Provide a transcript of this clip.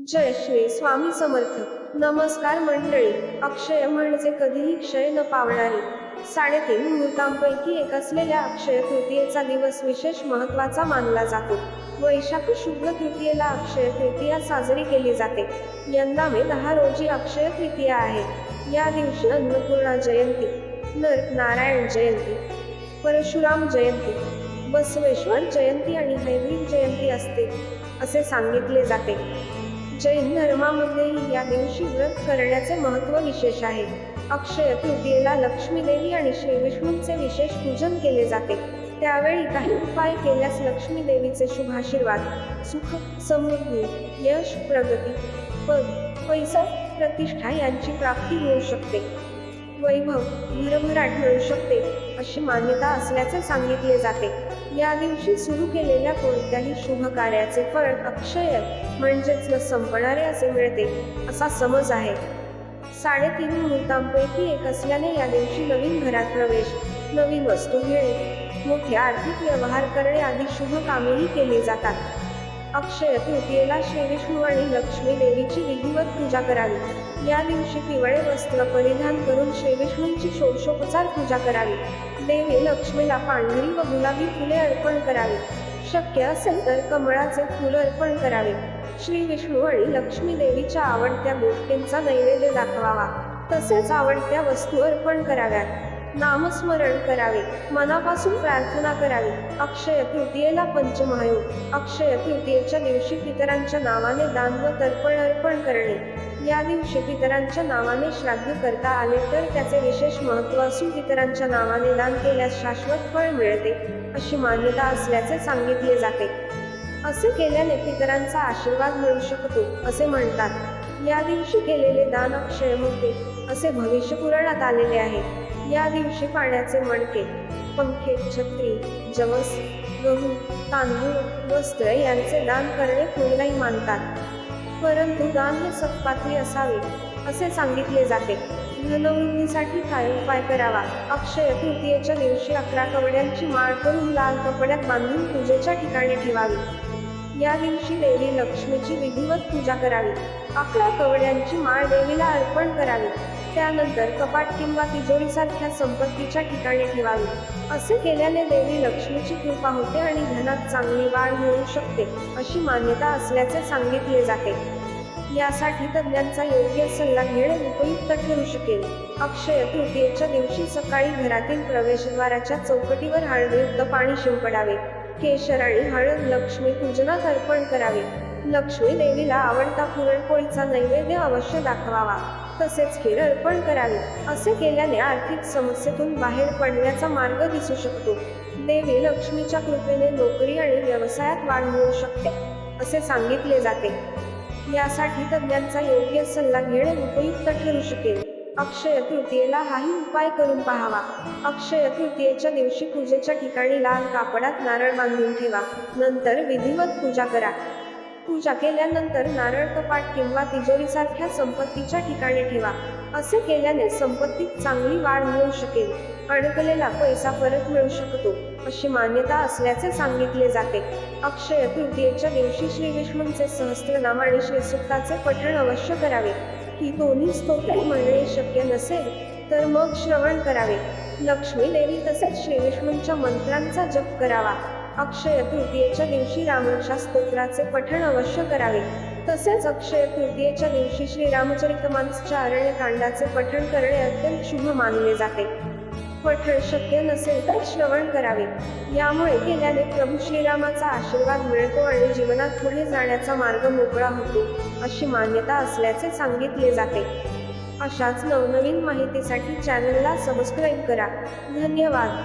जय श्री स्वामी समर्थ. नमस्कार मंडळी. अक्षय म्हणजे कधीही क्षय न पावणारी. साडेतीन मुहूर्तांपैकी एक असलेल्या अक्षय तृतीयेचा दिवस विशेष महत्त्वाचा मानला जातो. वैशाख शुद्ध तृतीयेला अक्षय तृतीया साजरी केली जाते. यंदा मे दहा रोजी अक्षय तृतीया आहे. या दिवशी अन्नपूर्णा जयंती नर नारायण जयंती परशुराम जयंती बसवेश्वर जयंती आणि हैग्रीव जयंती असते असे सांगितले जाते. जैन धर्मामध्येही या दिवशी व्रत करण्याचे महत्त्व विशेष आहे. अक्षय तृतीयेला लक्ष्मी देवी आणि श्री विष्णूंचे विशेष पूजन केले जाते. त्यावेळी काही उपाय केल्यास लक्ष्मी देवीचे शुभाशीर्वाद सुख समृद्धी यश प्रगती पद पैसा प्रतिष्ठा यांची प्राप्ती होऊ शकते. वैभव भरभर आढळू शकते अशी मान्यता असल्याचे सांगितले जाते. या दिवशी सुरू केलेल्या कोणत्याही शुभ कार्याचे फळ अक्षय म्हणजेच न संपणारे असे मिळते असा समज आहे. साडेतीन मुहूर्तांपैकी एक असल्याने या दिवशी नवीन घरात प्रवेश नवीन वस्तू घेणे मोठे आर्थिक व्यवहार करणे आदी शुभ कामेही केली जातात. अक्षय तृतीयेला श्रीविष्णू आणि लक्ष्मी देवीची विधिवत पूजा करावी. या दिवशी पिवळे वस्त्र परिधान करून श्रीविष्णूंची षोडशोपचार पूजा करावी. देवी लक्ष्मीला पांढरी व गुलाबी फुले अर्पण करावी. शक्य असेल तर कमळाचे फुल अर्पण करावे. श्री विष्णू आणि लक्ष्मी देवीच्या आवडत्या गोष्टींचा नैवेद्य दाखवावा. तसेच आवडत्या वस्तू अर्पण कराव्यात. नामस्मरण करावे मनापासून प्रार्थना करावी. अक्षय तृतीयेला पंचमहायोग अक्षय तृतीयेच्या दिवशी पितरांच्या नावाने दान व तर्पण अर्पण करणे. या दिवशी पितरांच्या नावाने श्राद्ध करता आले तर त्याचे विशेष महत्त्व असून पितरांच्या नावाने दान केल्यास शाश्वत फळ मिळते अशी मान्यता असल्याचे सांगितले जाते. असे केल्याने पितरांचा आशीर्वाद मिळू शकतो असे म्हणतात. या दिवशी केलेले दान अक्षय होते असे भविष्य पुराणात आलेले आहे. या दिवशी पाण्याचे मडके पंखे छत्री जवस गहू तांदूळ वस्त्र यांचे दान करणे कोणीलाही मानतात. परंतु दान हे सत्पात्री असावे असे सांगितले जाते. धनवृद्धीसाठी काय उपाय करावा? अक्षय तृतीयेच्या दिवशी अकरा कवड्यांची माळ करून लाल कपड्यात बांधून पूजेच्या ठिकाणी ठेवावी. या दिवशी देवी लक्ष्मीची विधिवत पूजा करावी. अकरा कवड्यांची माळ देवीला अर्पण करावी. त्यानंतर कपाट किंवा तिजोरीसारख्या संपत्तीच्या ठिकाणी ठेवावी. असे केल्याने देवी लक्ष्मीची कृपा होते आणि धनात चांगली वाढ मिळू शकते अशी मान्यता असल्याचे सांगितले जाते. यासाठी तज्ज्ञांचा योग्य सल्ला घेणे उपयुक्त ठरू शकेल. अक्षय तृतीयेच्या दिवशी सकाळी घरातील प्रवेशद्वाराच्या चौकटीवर हळदयुक्त पाणी शिंपडावे. केशर आणि हळद लक्ष्मी पूजनात अर्पण करावे. लक्ष्मी देवीला आवडता पुरणपोळीचा नैवेद्य अवश्य दाखवावा. तसेच खीर अर्पण करावी. असे केल्याने आर्थिक समस्येतून बाहेर पडण्याचा मार्ग दिसू शकतो. देवी लक्ष्मीच्या कृपेने नोकरी आणि व्यवसायात वाढ मिळू शकते असे सांगितले जाते. यासाठी तज्ज्ञांचा योग्य सल्ला घेणे उपयुक्त ठरू शकेल. अक्षय तृतीयेला हाही उपाय करून पाहावा. अक्षय तृतीयेच्या दिवशी पूजेच्या ठिकाणी लाल कापडात नारळ बांधून ठेवा. नंतर विधिवत पूजा करा. पूजा केल्यानंतर नारळ कपाट किंवा तिजोरीसारख्या संपत्तीच्या ठिकाणी ठेवा. असे केल्याने संपत्तीत चांगली वाढ मिळू शकेल. अडकलेला पैसा परत मिळू शकतो अशी मान्यता असल्याचे सांगितले जाते. अक्षय तृतीयेच्या दिवशी श्री विष्णूंचे सहस्त्रनाम आणि श्रीसुक्ताचे पठण अवश्य करावे. ही दोन्ही स्तोत्रे म्हणणे शक्य नसेल तर मग श्रवण करावे. लक्ष्मी देवी तसेच श्री विष्णूंच्या मंत्रांचा जप करावा. अक्षय तृतीयेच्या दिवशी रामरक्षा स्तोत्राचे पठण अवश्य करावे. तसेच अक्षय तृतीयेच्या दिवशी श्री रामचरितमानसच्या अरण्यकांडाचे पठण करणे अत्यंत शुभ मानले जाते. पठण शक्य नसेल तर श्रवण करावे. यामुळे केल्याने प्रभू श्रीरामाचा आशीर्वाद मिळतो आणि जीवनात पुढे जाण्याचा मार्ग मोकळा होतो अशी मान्यता असल्याचे सांगितले जाते. अशाच नवनवीन माहितीसाठी चॅनलला सबस्क्राईब करा. धन्यवाद.